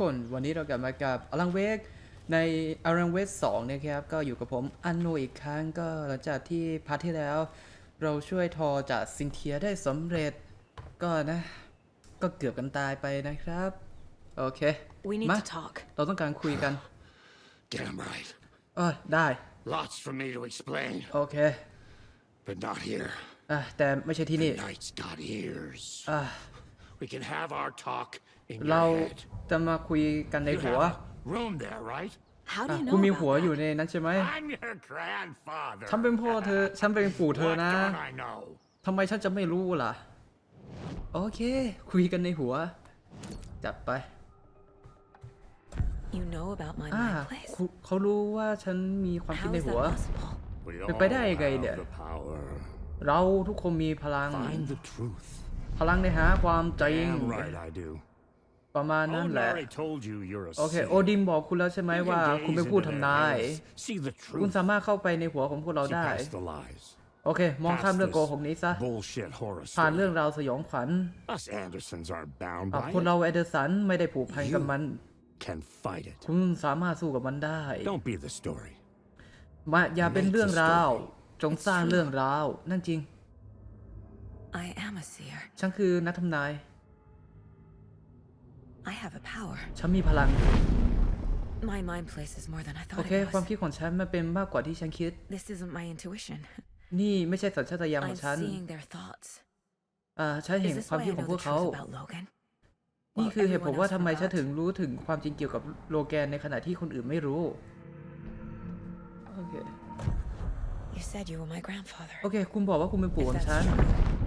คนวันนี้เรากลับมากับอลังเวกในอลังเวกสองนะครับ ก็อยู่กับผมอันโนอีกครั้งก็หลังจากที่พาร์ทที่แล้ว เราช่วยทอจากซินเทียได้สำเร็จก็นะ ก็เกือบกันตายไปนะครับ โอเค We need มา to talk. เราต้องการคุยกัน Damn right. เออได้ Lots for me to explain, โอเค but not here. อะแต่ไม่ใช่ที่นี่ Night's got ears. อะ We can have our talk in เรา your head. จะมาคุยกันใน You หัว have a room there, right? How do อะ you คุณ know มี about หัว that? อยู่ในนั้นใช่ไหม I'm your grandfather. ฉันเป็นพ่อเธอ ฉันเป็นปู่เธอ What นะ don't I know? ทำไมฉันจะไม่รู้ล่ะ โอเค คุยกันในหัว จับไป You know about my อ่า mind place. คุเขารู้ว่าฉันมีความคิด How ใน is หัว that possible? We Pe all pai dai gai have dia. the power. เราทุกคนมีพลัง Find the truth. พลังในหาความจริง Damn right I do. ประมาณนั้น Odin แหละ already told you you're a โอเค seer. โอดินบอกคุณแล้วใช่ไหม You can ว่า gaze คุณเป็นผู้ into ทำ their นาย heads, See the คุณ truth. สามารถเข้าไปในหัวของพวกเรา See ได้ past the lies. โอเค มองข้าม Past เรื่องโก this หกนี้ซะ Bullshit horror ผ่าน story. เรื่องราวสยองขวัญ Us Andersons aren't bound อะ by คน it. เราแอดเดอร์สันไม่ได้ผูกพันกับมัน Can fight it. คุณสามารถสู้กับมันได้ Don't be the story. มาอย่าเป็นเรื่องราว จงสร้างเรื่องราว นั่นจริง I am a seer. ฉันคือนักทำนาย I have a power. ฉันมีพลัง My mind place is more than I โอ thought เค it ความ was. คิดของฉันมันเป็นมากกว่าที่ฉันคิด This isn't my intuition. นี่ไม่ใช่สัญชาตญาณขอ I'm งฉัน seeing their thoughts. อ่าฉันเห็ Is น this ความ why คิ I ดของ know พ the วกเขา truth about Logan? นี่ While คือเหตุผล everyone ว่า else ทำไมฉัน forgot? ถึงรู้ถึงความจริงเกี่ยวกับโลแกนในขณะที่คนอื่นไม่รู้ โอเค You said you were my grandfather. โอเค คุณบอกว่าคุณเป็นปู่ If ของ that's ฉัน true,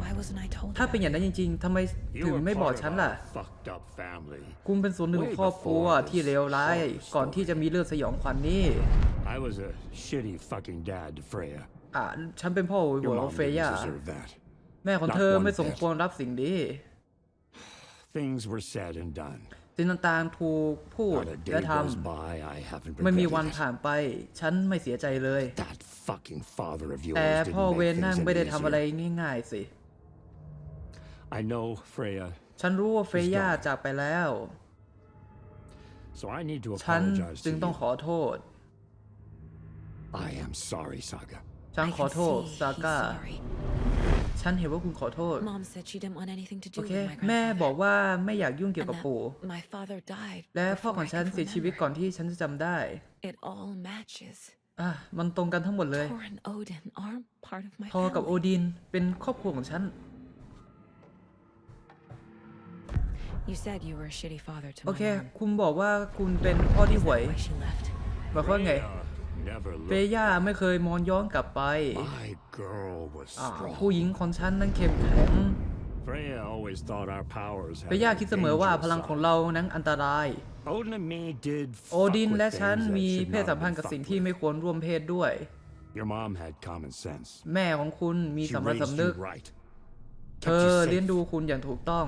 why wasn't I told ถ้า about เป็นอย่าง it? นั้นจริง ๆทำไม You ถึง were ไม่บอก part ฉัน of ล่ะ a fucked up family. คุณเป็นส่วนหนึ่งของครอบครัวที่เลวร้าย ก่อนที่จะมีเรื่องสยองขวัญนี้ I was a shitty fucking dad to Freya. อ่าฉันเป็นพ่อหัว Your ของ mom เฟ didn't ย่า deserve that. แม่ของเธอไม่สมควรรับสิ่งดี Things were said and done. สิ่งต่างๆถูกพูด Not a และ day ท goes by I haven't ำไม่มีวัน regretted ผ่านไป ฉันไม่เสียใจเลย it. That fucking father of yours แต่พ่อ didn't เว make รนั่ง things ไม่ได้ any ทำอะไร easier. ง่ายๆสิ I know Freya, ฉันรู้ว่าเฟย่าจากไปแล้ว so I need to ฉัน apologize จึ to งต้อง you. ขอโทษ I am sorry, Saga. ฉัน I ขอ can โทษ see ซา he's ก้า sorry. ฉันเห็นว่าคุณขอโทษ Mom said she didn't want anything to โอ do เค with my แม่บอก grandfather. ว่าไม่อยากยุ่งเกี่ยว And กับปู่ that my father died และพ่อ before ของ I ฉัน could เสียชีวิต remember. ก่อนที่ฉันจะจำได้ It all matches. อะมันตรงกันทั้งหมดเลย Thor and Odin are part of my ทอกับโอ family. ดินเป็นครอบครัวของฉัน You said you were a shitty father to โอ my เค mom. คุณบอกว่าคุณเป็นพ่อที่ Is ห่วย that why she left? หมายความว่าไง Freya never เฟ looked. ย่าไม่เคยมองย้อนกลับไป My girl was อ่า strong. ผู้หญิงของฉันนั้นเข้มแข็ง Freya always thought our powers เฟ had ย่า a คิดเสมอว่า dangerous พลังของ side. เรานั้นอันตราย Odin and me did โอ fuck ดิน with และฉัน things that มี should เพศ not สั have มพัน been ธ์กับ fucked สิ่งที่ with. ไม่ควรร่วมเพศด้วย Your mom had common sense. แม่ของคุณมี She สำนึก raised สำนึก you right. เธ Kept อ you เลี้ยง safe. ดูคุณอย่างถูกต้อง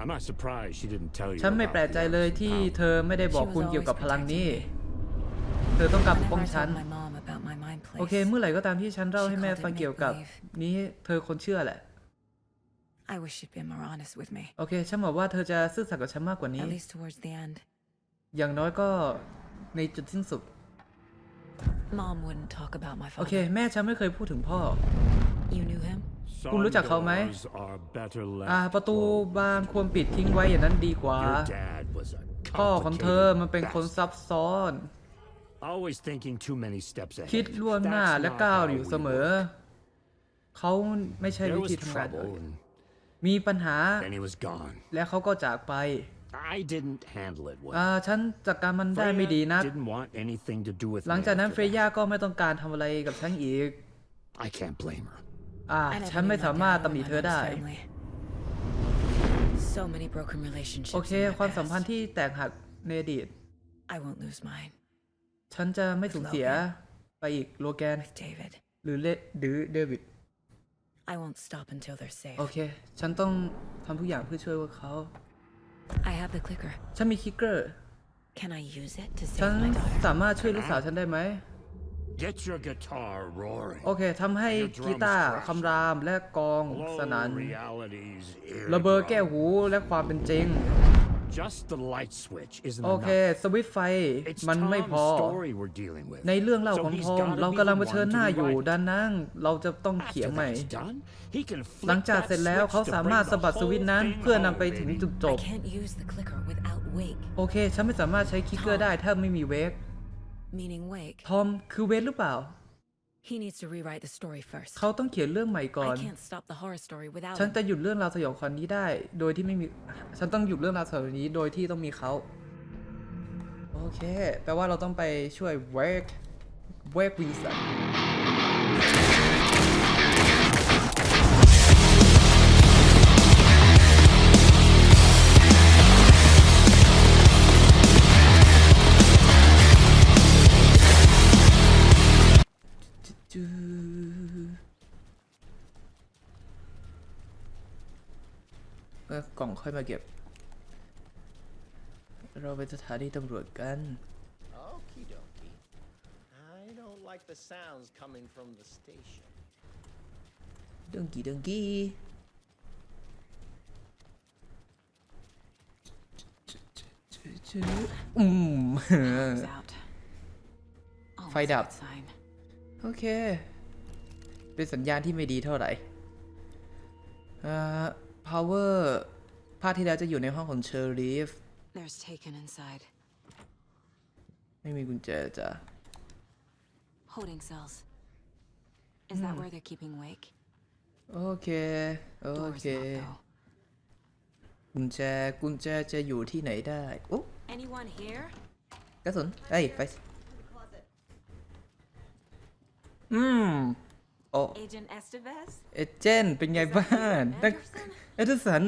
I'm not surprised she didn't tell you ฉันไม่ about แปลกใจ the เลย ups and ที่ downs. เธอไม่ได้บอก She was คุณเกี่ยวกับ always พลังนี้ protecting เธอต้องการปก Whenever ป้อง I ฉัน told my mom about my mind โอเค place, เมื่อไหร่ก็ตามที่ฉันเล่าให้ She แม่ called it ฟังเกี่ยวกับ make-believe. นี้เธอคนเชื่อแหละ I wish she'd been more honest with me. โอเค ฉันบอกว่าเธอจะซื่อสัตย์กับฉันมากกว่านี้ At least towards the end. อย่างน้อยก็ในจุดสิ้นสุด Mom wouldn't talk about my โอเค father. แม่ฉันไม่เคยพูดถึงพ่อ You knew him? คุณรู้จักเขาไหม Some doors are better left อ่าประตู closed. บานควรปิดทิ้งไว้อย่างนั้นดีกว่า Your dad was a พ่อของเธอมันเป็นคน complicated ซับซ้อน bastard. Always thinking too many steps ahead. คิดล่วงหน้า That's และ not ก้าว how อยู่ we เสมอ work. เขาไม่ใช่ There วิ was ธีทำงาน trouble, and มีปัญหา then he was gone. และเขาก็จากไป I didn't handle it well. อ่าฉันจัดการมันได้ไม่ดี Freya นะ didn't want anything to do with หลัง me จากนั้น after เฟย่า that. ก็ไม่ต้องการทำอะไรกับฉันอีก I can't blame her. อ่า I never ฉันไม่ knew สา my มารถ dad ตำหนิ or เธ my อ mom's ได้ family. So many broken relationships โอเค in my ความสัมพันธ์ past. ที่แตกหักในอดีต I won't lose mine ฉันจะไม่สูญเสียไปอีกโลแกน with David. หรือเลหรือเดวิด I won't stop until they're safe. โอเค ฉันต้องทำทุกอย่างเพื่อช่วยพวกเขา I have the clicker. ฉันมีคิกเกอร์ Can I use it to ฉัน save my daughter? สามารถช่วยลูกสาวฉันได้ไหม Get your guitar roaring. โอเคทำให้กีตาร์คำรามและกอง Blow สนัน reality's ระเบิดแก้ eardrum. หูและความเป็นจริง Just the light switch isn't โอเค enough. สวิตช์ไฟ It's มันไม่พอ Tom's story we're dealing with. ในเรื่องเล่า So ของ he's ทอม gotta เรา be กำลัง the เผชิญ one หน้า to อยู่ rewrite it. ดังนั้นเราจะต้องเขียน After ใหม่ that's done, he can หลัง flip จาก that เสร็จแล้ว switch เขา to สา bring มารถ the สะบัดสวิตช์นั้น whole เพื่อนำ thing ไปถึง home, จุด baby. จ I บ can't use the clicker without Wake. โอเค ฉันไม่สามารถใช้คิกเกอร์ได้ถ้าไม่มีเวก Meaning Wake. ทอมคือเวกหรือเปล่า He needs to rewrite the story first. เขาต้องเขียนเรื่องใหม่ก่อน I can't stop the horror story without ฉัน him. จะหยุดเรื่องราวสยองขวัญนี้ได้ โดยที่ไม่มี ฉันต้องหยุดเรื่องราวสยองขวัญนี้โดยที่ต้องมีเขา โอเค แปลว่าเราต้องไปช่วยเวกเวกวินสัน ค่อยมาเก็บ เราไปสถานีตำรวจกัน Okie dokie. I don't like the sounds coming from the station. ดึงกี้ดึงกี้อืม Power's out. Always a Fight up. good sign. โอเค เป็นสัญญาณที่ไม่ดีเท่าไหร่เอ่อ power ภาคที่แล้วจะอยู่ในห้องของเชอรีฟ There's Taken inside. ไม่มีกุญแจจ้ะ Holding cells. Is that where they're keeping Wake? โอเค โอ Door's เค not though. กุญแจ กุญแจจะอยู่ที่ไหนได้ โอ้ Anyone here? กระสุนเอ้ย ไป อืม โอ้ Agent Estevez? เอเจนต์เป็นไงบ้างนักเอเดอร์สัน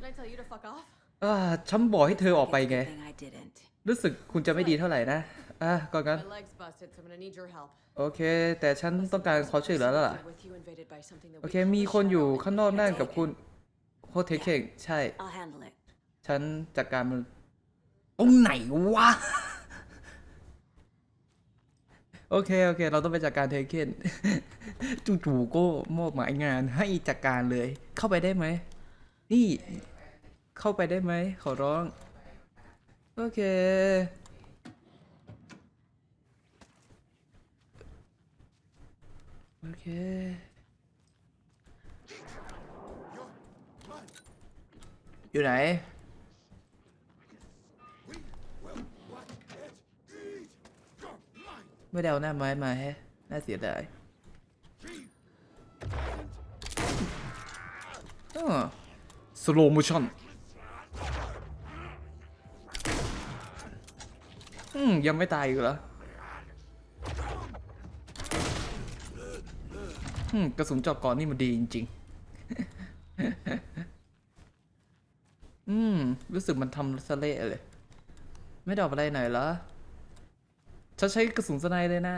Didn't I tell you to fuck off? อ่าฉันบอกให้เธอออกไปไง Good thing I didn't. รู้สึกคุณจะไม่ดีเท่าไหร่นะอะก่อนกัน My leg's busted, so I'm gonna need your help. โอเค แต่ฉันต้องการความช่วยเหลือแล้วล่ะ With you invaded by something that โอ we เค call มี the คนอยู่ Shadow. ข้างนอกนั่นกับคุณโฮเทคเคงใช่ I'll handle it. ฉันจัดการมันตรงไหนวะ โอเค โอเค เราต้องไปจัดการเทเคนจู่ๆก็มอบหมายงานให้จัดการเลย เข้าไปได้ไหม นี่ เข้าไปได้ไหมขอร้อง โอเค โอเค อยู่ไหน ไม่ได้เอาหน้าไม้มาแฮะ น่าเสียดายสโลโมชั่น อืมยังไม่ตายอีกเหรออืมกระสุนเจาะก่อนนี่มันดีจริงๆ อืม รู้สึกมันทำสะเละเลย ไม่ดอกอะไรหน่อยเหรอฉันใช้กระสุนสไนเลยนะ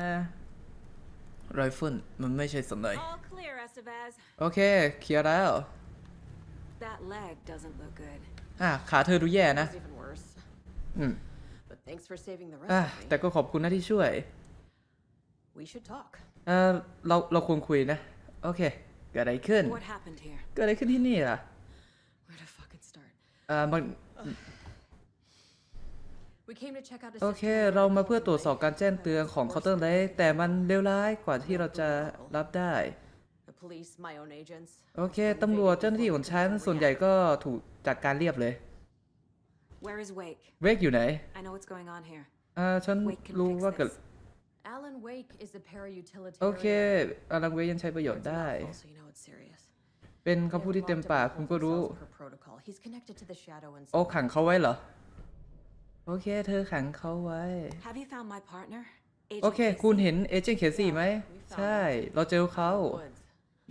ไรเฟิลมันไม่ใช่สไน All clear, Estevez. โอเค เคลียร์แล้ว That leg doesn't look good. อะขาเธอดูแย่นะ It's even worse. อืม But thanks for saving the อะ rest of แต่ me. ก็ขอบคุณนะที่ช่วย We should talk. เออเราเราควรคุยนะ โอเค เกิดอะไรขึ้น What happened here? เกิดอะไรขึ้นที่นี่ล่ะ Where to fucking start? เอ่อมัน We came to check out a โอเค system เรามาเพื่อตรวจสอบการแจ้งเตือนของเคาน์เตอร์เลแต่มันเลวร้ายกว่าที่เราจะรับได้ The police, my own agents. โอเค ตำรวจเจ้าหน้าที่ของฉัน ส่วนใหญ่ก็ถูกจัดการเรียบเลย Where is Wake? เวกอยู่ไหน I know what's going on here. อ่าฉัน Wake can รู้ fix ว่าเกิด this. Alan Wake is the para-utilitarian. โอเคอารังเวกยังใช้ประโยชน์ It's a ได้ mouthful, so you know it's serious. เป็นคำพูดที่เต็มปากคุณก็รู้ Per protocol. He's connected to the shadow and โอ้ขังเขาไว้เหรอ โอเค เธอขังเขาไว้ Have you found my partner? โอ Agent เค Casey? คุณเห็นเอเจนต์เคซี่ไหม ใช่ เราเจอเขา woods.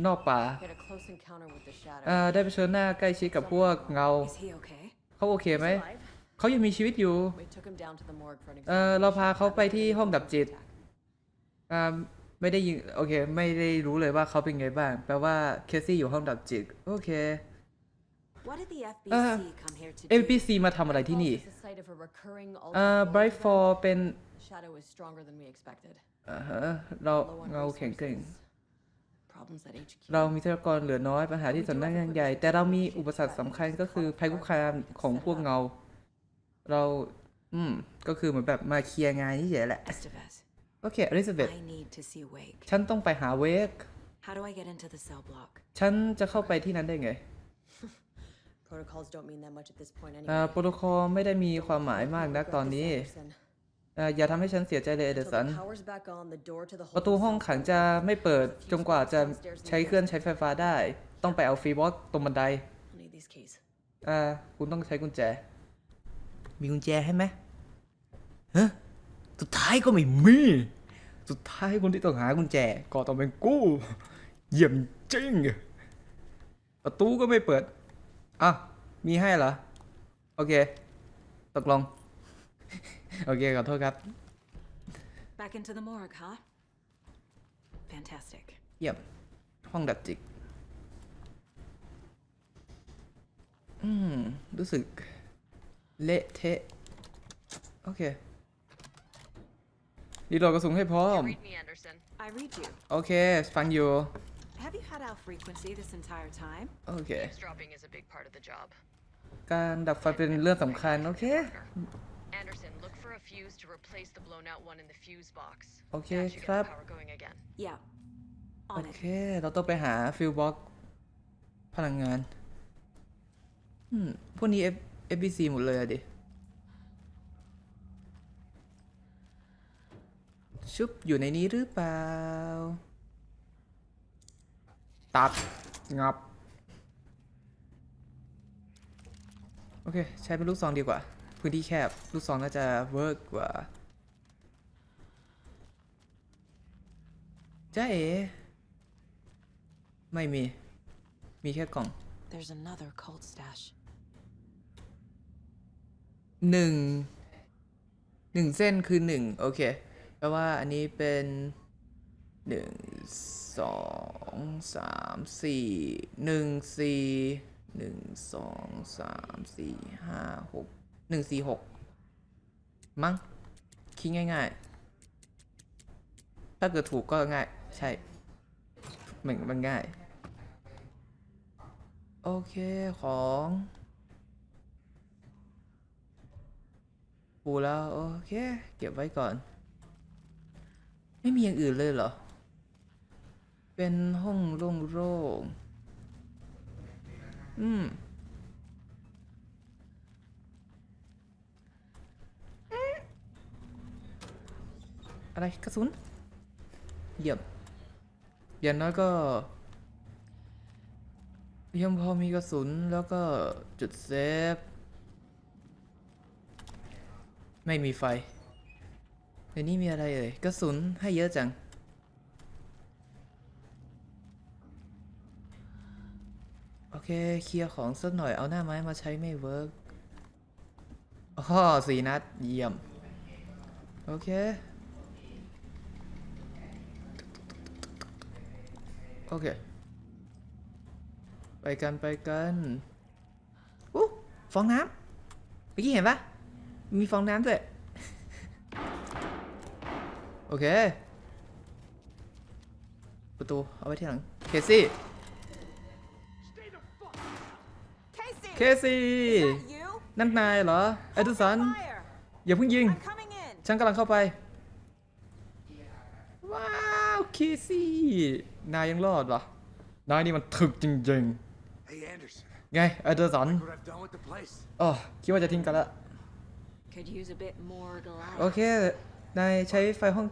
นอกป่า He had a close encounter with the shadow. อ่าได้ไปเชิญหน้าใกล้ชิดกับพวกเงา Is he okay? เขาโอเคไหม He's alive. เขายังมีชีวิตอยู่ We took him down to the morgue for an เออเราพา examination. เขาไปที่ห้องดับจิตอ่าไม่ได้ยิงโอเค ไม่ได้รู้เลยว่าเขาเป็นไงบ้าง แปลว่าเคซี่อยู่ห้องดับจิต โอเค What did the FBC Uh, come here to do? NPC มาทำอะไรที่นี่ Falls is the site of a recurring อ่า ultra- Bright Fall เป็น Shadow is stronger than we expected. อ่าฮะเรา Low on เงาแข็งเกร่ง เรามีทรัพยากรเหลือน้อยปัญหาที่สำนักงานใหญ่ แต่เรามีอุปสรรคสำคัญก็คือภัยคุกคามของพวกเงา เรา อืม ก็คือเหมือนแบบมาเคลียร์งานนี่เฉยแหละ Estevez, โอเคอลิซาเบธ I need to see Wake. ฉันต้องไปหาเวก How do I get into the cell block? ฉันจะเข้าไปที่นั้นได้ไง Protocols don't mean that much at this point อ่า anyway. โปรโตคอลไม่ได้มีความหมายมากนักตอน Regret นี้ this, Anderson. อ่าอย่าทำให้ฉันเสียใจเลยเอเด Till สัน the power's back on, the door to the ประตูห้อง cell ขัง phone จะไม่เปิดจนกว่าจะใช้เครื่องใช้ไฟฟ้าได้ ต้องไปเอาฟรีบอสตรงบันได I'll need these keys. อ่าคุณต้องใช้กุญแจ มีกุญแจให้ไหมฮะสุดท้ายก็ไม่มี สุดท้ายคนที่ต้องหากุญแจ ก็ต้องเป็นกูเยี่ยมจริง ประตูก็ไม่เปิด อะ มีให้เหรอ โอเค ตกลง โอเคขอโทษครับ Back into the morgue, huh? Fantastic. เยี่ยมห้องดัดจิก อืม รู้สึก เละเทะ โอเครีโหลดกระสุนให้พร้อม Read me, Anderson. I read you. โอเค ฟังอยู่ Have you had out frequency this entire time? โอเค Eavesdropping is a big part of the job. การดับไฟเป็นเรื่องสำคัญ โอเค Anderson, look for a fuse to replace the blown out one in the fuse box. Okay, That should get crap. the power going again. Yeah. โอ On เค it. เราต้องไปหาฟิลบ็อกพลังงาน อืม พวกนี้ F FBC หมดเลยอะดิ ชุบ อยู่ในนี้หรือเปล่า ตัด งับ โอเค ใช้เป็นลูกซองดีกว่า พื้นที่แคบ ลูกซองน่าจะเวิร์กกว่าจ้าเอ๋ไม่มี มีแค่กล่อง There's another cult stash. หนึ่งหนึ่งเส้นคือหนึ่งโอเคแปลว่าอันนี้เป็นหนึ่งสองสามสี่หนึ่งสี่หนึ่งสองสามสี่ห้าหก หนึ่งสี่หกมั้งคิดง่าย ๆ ถ้าเกิดถูกก็ง่าย ใช่มันมันง่าย โอเคของปูแล้ว โอเค เก็บไว้ก่อน ไม่มีอย่างอื่นเลยเหรอ เป็นห้องโล่งๆอืม อะไรกระสุน เยี่ยม อย่างน้อยก็ ยังพอมีกระสุนแล้วก็จุดเซฟ ไม่มีไฟในนี้มีอะไรเอ่ยกระสุนให้เยอะจัง โอเค เคลียร์ของสักหน่อยเอาหน้าไม้มาใช้ไม่เวิร์กอ๋อสีนัดเยี่ยม โอเค โอเค ไปกันไปกันอู้ฟองน้ำเมื่อกี้เห็นปะมีฟองน้ำด้วย โอเค ประตู เอาไว้ที่หลัง เคซี่ Casey! เคซี่ you? นั่นนายเหรอเอดิสัน Fire! อย่าเพิ่งยิง I'm coming in! ฉันกำลังเข้าไป ว้าว เคซี่ นายยังรอดวะนายนี่มันถึกจริง Hey, Anderson. ๆไงเอเดอร์สัน What I've done with the place. อ๋อคิดว่าจะทิ้งกันละ Could use a bit more glide. โอเคนายใช้ไฟห้อง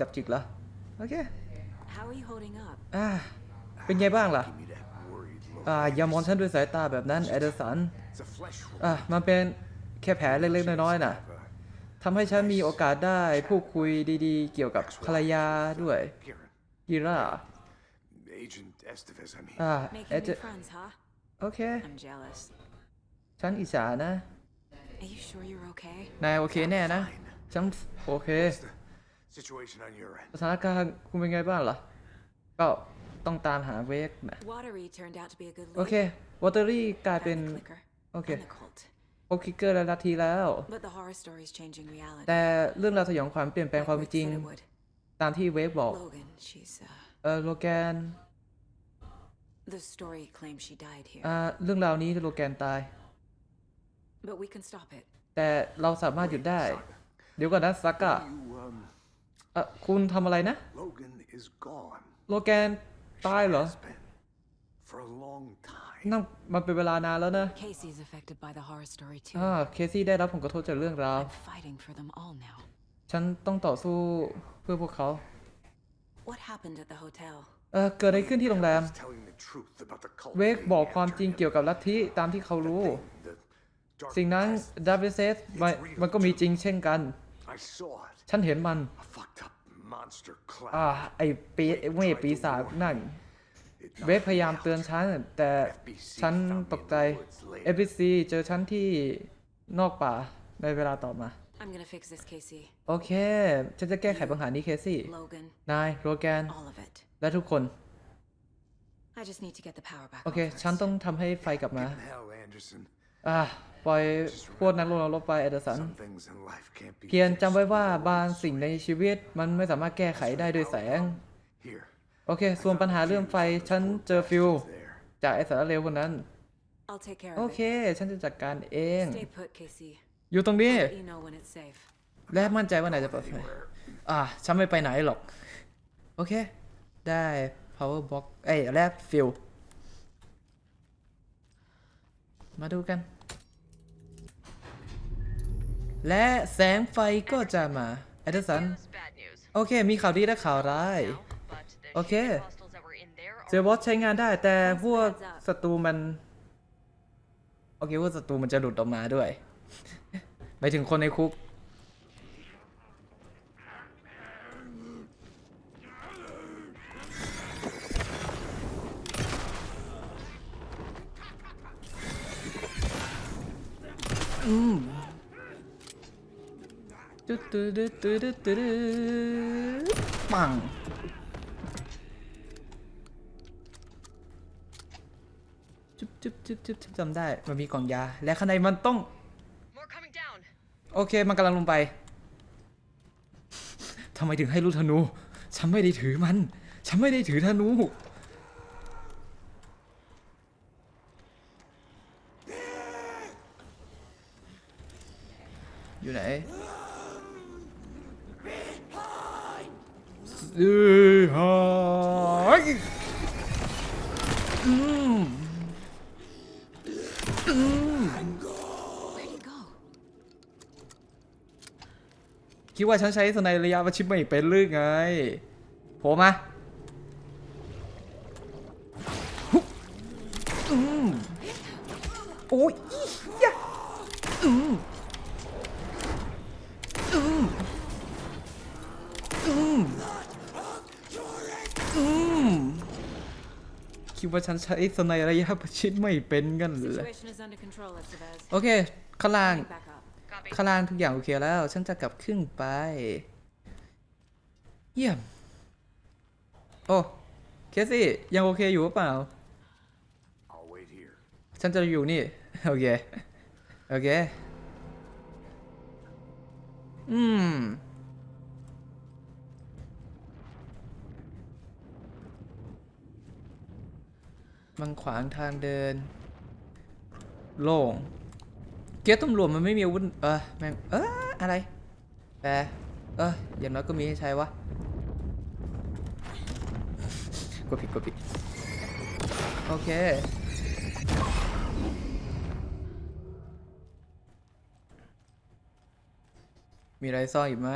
ดับจิกเหรอ โอเค How are you holding up? อ่าเป็นไงบ้างล่ะ Give me that worried look. อ่า อย่ามองฉันด้วยสายตาแบบนั้นเอเดอร์สัน It's a flesh wound. อะมันเป็นแค่แผลเล็กๆ น้อยๆ น่ะ Have a ทำให้ฉันมีโอกาสได้พูดคุยดีๆ เกี่ยวกับภรรยาด้วย Kieran. ยีรา Agent Estevez, I mean. อ่าเอ Making เจ new friends, huh? โอเค I'm jealous. ฉันอิจฉานะ Are you sure you're okay? นายโอเคแน่นะ ฉันโอเค What's the situation on your end? สถานการณ์คุณเป็นไงบ้างล่ะ ก็ต้องตามหาเวกนะ Watery turned out to be a good lead. โอเควอเตอรี่กลายเป็น Found the clicker. Okay. And the cult. โอคิกเกอร์และลัทธิแล้ว But the horror story's changing reality. แต่เรื่องราวสยองขวัญเปลี่ยนแปลง Like ความ Rick เป็นจริง said it would. ตามที่เวกบอก Logan, she's uh, ออโลแกน The story claims she died here, อ่าเรื่องราวนี้โลแกนตาย but we can stop it. แต่เราสามารถหยุดได้ เดี๋ยวก่อนนะซักอะ You, um, เอ่อคุณทำอะไรนะ Logan is gone. โลแกนตายเหรอ Has been. For a long time. นั่นมันเป็นเวลานานแล้วนะ Casey's affected by the horror story too. อ่าเคซี่ได้รับผลกระทบจากเรื่องราว I'm fighting for them all now. ฉันต้องต่อสู้เพื่อพวกเขา What happened at the hotel? เออเกิดอะไรขึ้นที่โรงแรม He's telling the truth about the cult เวก being บอกความ after จริง him. เกี่ยวกับลัทธิตามที่เขารู้ The dark สิ่งนั้น presence. ดาวิเซสมันก็มีจริงเช่นกัน I saw it. ฉันเห็นมัน A fucked up monster อ่า cloud. ไอปีเวทปีศาจนั่น It เวก knocked พยายาม me เตือน out. ฉัน แต่ฉันตกใจ FBC เจอฉันที่นอกป่าในเวลาต่อมา I'm gonna fix this, Casey. โอเค ฉันจะแก้ไขปัญหานี้เคซี่ Logan, นาย โรแกน all of it. และทุกคน I just need to get the power back โอ on เคฉัน first. ต้องทำให้ไฟกลับมา Give hell, Anderson. อ่าปล่อยพวกนักลงนรกไปเอเดอร์สัน Some things in life can't be เพียรจำไว้ fixed ว่า with บาง words. สิ่งในชีวิตมันไม่สามารถแก้ไขได้ด้วยแสง Here. โอเค ส่วนปัญหาเรื่องไฟ ฉันเจอฟิว There. จากไอสารเลวคนนั้น I'll take care โอ of เค it. ฉันจะจัดการเอง Stay put, Casey. อยู่ตรงนี้ Let you know when it's safe. และมั่นใจว่าไหนจะปลอดภัยอ่าฉันไม่ไปไหนหรอก โอเค ได้ power box เอ้ยแลบฟิลมาดูกัน และแสงไฟก็จะมาเอเดอร์สัน News, bad news. โอเค มีข่าวดีและข่าวร้าย Now, but the Okay. ship hostiles that were in there เซลบอสใช้งานได้ แต่พวก Heads up ศัตรูมัน โอเค พวกศัตรูมันจะหลุดออกมาด้วย ไปถึงคนในคุก อืมตึ๊ดตึ๊ดตึ๊ดตึ๊ดตึ๊ดตึ๊ดปังจุ๊บจุ๊บจุ๊บจุ๊บฉันจำได้ มันมีกล่องยา และข้างในมันต้อง More coming down. โอเค มันกำลังลงไป ทำไมถึงให้ลูกธนู ฉันไม่ได้ถือมัน ฉันไม่ได้ถือธนู อยู่ไหนเอ้ยหายอืม คิดว่าฉันใช้สไนระยะประชิดไม่เป็นหรือไงโผล่มาหุบอืมโอ้ยอียะอืมอืมอืมอืมคิดว่าฉันใช้สไนระยะประชิดไม่เป็นกันเหรอ Situation is under control, Estevez. โอเคข้างล่าง Back up. Copy. ข้างล่างทุกอย่างโอเคแล้ว ฉันจะกลับขึ้นไป เยี่ยม โอ้เคซี่ยังโอเคอยู่หรือเปล่า I'll wait here. ฉันจะอยู่นี่ โอเค โอเค อืมมันขวางทางเดิน โล่ง เกียร์ตำรวจมันไม่มีอาวุธเออแม่งเอออะไรแต่เอออย่างน้อยก็มีให้ใช้วะกดผิดกดผิดโอเคมีอะไรซ่อนอีกไหม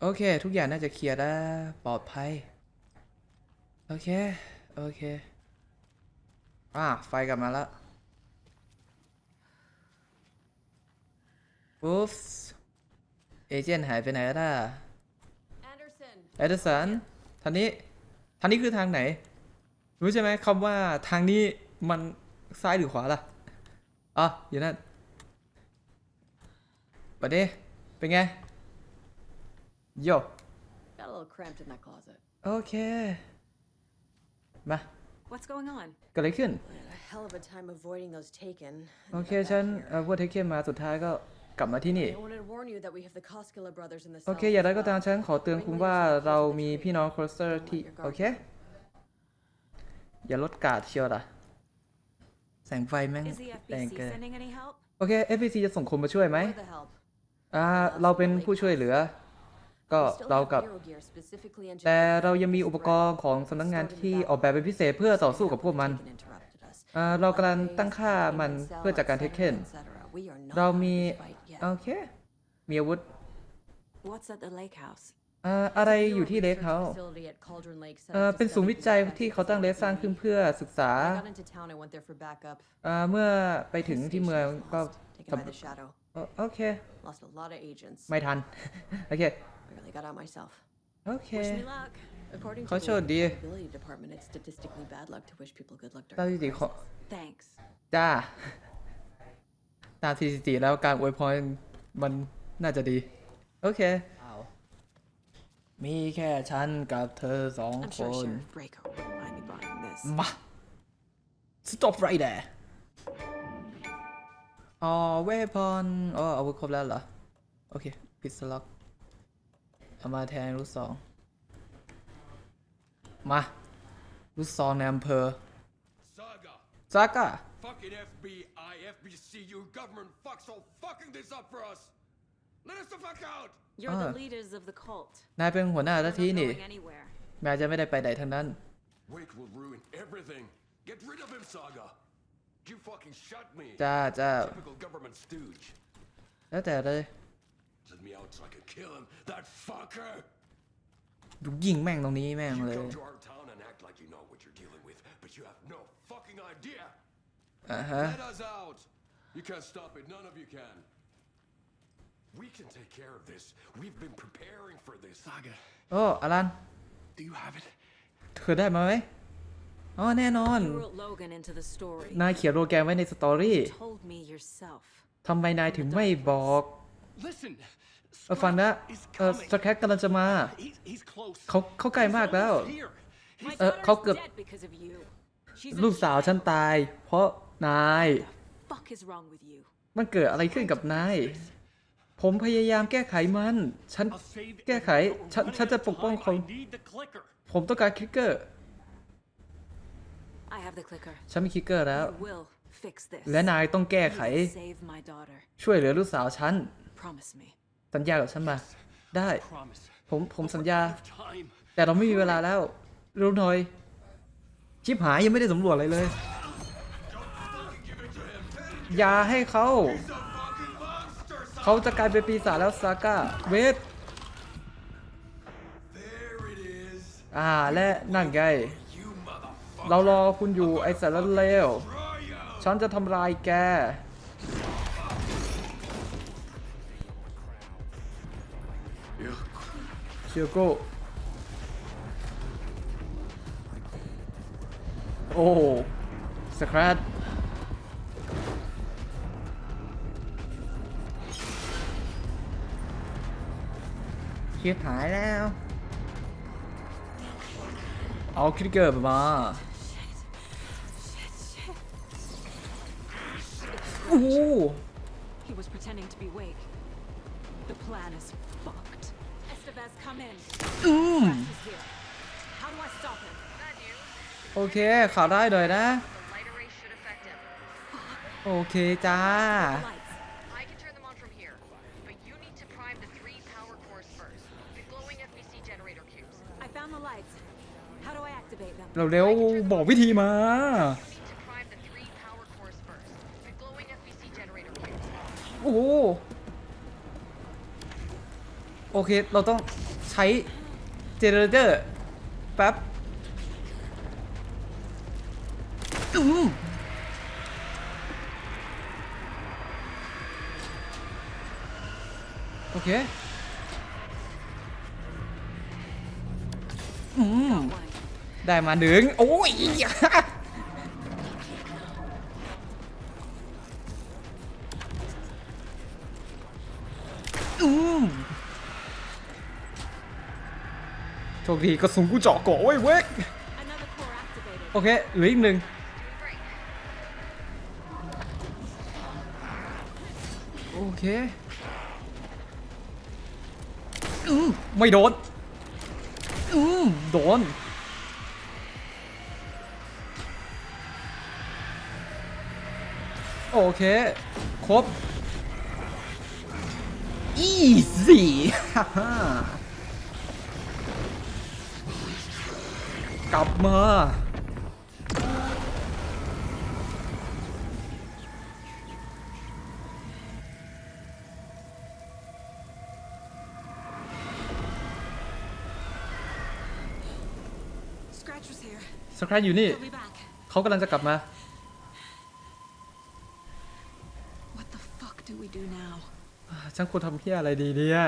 โอเค ทุกอย่างน่าจะเคลียร์ได้ปลอดภัย โอเค โอเค อ่าไฟกลับมาแล้ว ปุ๊บเอเจนต์หายไปไหนแล้วล่ะ Anderson! เอเดอร์สันทางนี้ทางนี้คือทางไหน รู้ใช่ไหมคำว่าทางนี้มันซ้ายหรือขวาล่ะอ๋ออยู่นั่นปัดเด้เป็นไงโย Got a little cramped in that closet. โอเค มา What's going on? เกิดอะไรขึ้น We had a hell of a time avoiding those taken. โอ and เค got back ฉัน here. เอ่อพวกเทคเคมาสุดท้ายก็ กลับมาที่นี่ I wanted to warn you that we have the Koskela brothers in the โอเค south อย่างไร as ก็ตาม well. ฉันขอเตือนคุณว่าเรามีพี่น้องครอสเตอร์ที่โอเค อย่าลดการ์ดเชียวล่ะ แสงไฟแม่ง Is the แรง FBC เกิน sending any help? โอเค FBC จะส่งคนมาช่วยไหม Where the help? อ่าเราเป็นผู้ช่วยเหลือ ก็ We still เรา have กับ hero gear specifically แต่ engineered เรายังมีอุปกรณ์ของสำนักงานที่ออกแบบเป็นพิเศษเพื่อต่อสู้กับพวกมัน taken interrupted us. อ่าเรากำลังตั้งค่ามันเพื่อจัดการเทคเคน etc. We are not เรา out of มี this fight yet. โอเค มีอาวุธ What's at the lake house? อ่าอะไร It's a อยู่ที่ newer เลค research เขา facility at Cauldron Lake set เอ่อ up to เป็นศูนย์ study วิจัย the ที่เขาตั้งเลส effects สร้าง of ขึ้น the เพื่อศึกษา I got into town. I went there for backup. อ่าเมื่อไปถึงที่เมืองก็ Taken by the shadow. โอโอเค Lost a lot of agents. ไม่ทัน โอเค Barely got out myself. โอเค Wish me luck. According to เขา the โชคดี ability department, it's statistically bad luck to wish people good luck ตาม during สถิติขอ Thanks. จ้า ตามสถิติแล้วการอวยพรมันน่าจะดี โอเค มีแค่ฉันกับเธอสอง I'm ค sure น Sheriff Breaker wouldn't mind me buying this. มา stop right there อ๋อเวพรอ๋ออาวุธครบแล้วเหรอ โอเคปิดสล็อกเอามาแทนลูกซอง มาลูกซองในอำเภอ Saga! ซากะ Fucking FBI, FBC, your government fucks all fucking this up for us! Let us the fuck out! You're Ah. the leaders of the cult. นายเป็นหัวหน้า We're ลัท not ธินี่ going anywhere. แม้จะไม่ได้ไปไหนทั้งนั้น Wake will ruin everything! Get rid of him, Saga! You fucking shut me! จ้าจ้า Typical government stooge. แล้วแต่เลย Let me out so I can kill him, that fucker! ดูยิงแม่งตรงนี้แม่ง You เลย come to our town and act like you know what you're dealing with, but you have no fucking idea! อ่าฮะ Let us out! You can't stop it, none of you can. We can take care of this. We've been preparing for this. Saga, โอ้อลัน do you have it? เธอได้มาไหมอ๋อแน่นอน You wrote Logan into the story. นายเขียนโปรแกรมไว้ในสตอรี่ You told me yourself. ทำไมนายถึงไม่บอก Listen, เออฟังนะเออสแครกกำลังจะมา He's, he's close. เขาเขาใกล้มากแล้ว Here. My Uh, daughter's Cocker- dead because of you. She's in ลูกสาวฉัน jail. ตาย เพราะนาย Fuck is wrong with you? มันเกิดอะไรขึ้นกับนาย ผมพยายามแก้ไขมัน ฉัน I'll save แก้ไข ฉันฉันจะปกป้องคน I need the clicker. ผมต้องการคลิกเกอร์ I have the clicker. ฉันมีคลิกเกอร์แล้ว You will fix this. และนายต้องแก้ You ไข will save my daughter. ช่วยเหลือลูกสาวฉัน Promise me. สัญญากับฉันมา ได้ Promise. ผมผมสัญญา Time. แต่เราไม่มีเวลาแล้ว รู้หน่อย ชิบหายยังไม่ได้สำรวจอะไรเลย อย่าให้เขา เขาจะกลายเป็นปีศาจแล้วซาก้า เวท อ่าและนั่นไง เรารอคุณอยู่ไอ้สารเลวฉันจะทำลายแกเชียโก้ โอ้ สครัตชิบหายแล้ว เอาคลิกเกอร์มา โอ้โห He was pretending to be Wake. The plan is fucked. Estevez, come in. Mm. Crash is here. How do I stop him? Bad news. โอเคข่าวได้หน่อยนะ The light array should affect him. โอเคจ้า Lights. I can turn them on from here, but you need to prime the three power cores first. The glowing FBC generator cubes. I found the lights. How do I activate them? เราเร็วๆบอกวิธีมา You need to prime the three power cores first. The glowing FBC generator cubes. โอ้โหโอเค เราต้องใช้เจเนเรเตอร์แป๊บ โอเคอืม One. ได้มาหนึ่งโอ้ยอืมโชคดีกระสุนกูเจาะเกาะไว้ยเว้ย Another core activated. โอเคเหลืออีกหนึ่ง เคอืมไม่โดนอืมโดนโอเค ครบอีสี่กลับมา Scratch was here. สครายอยู่นี่ He'll be back. เขากำลังจะกลับมา What the fuck do we do now? ฉันควรทำเพี้ยอะไรดีเนี่ย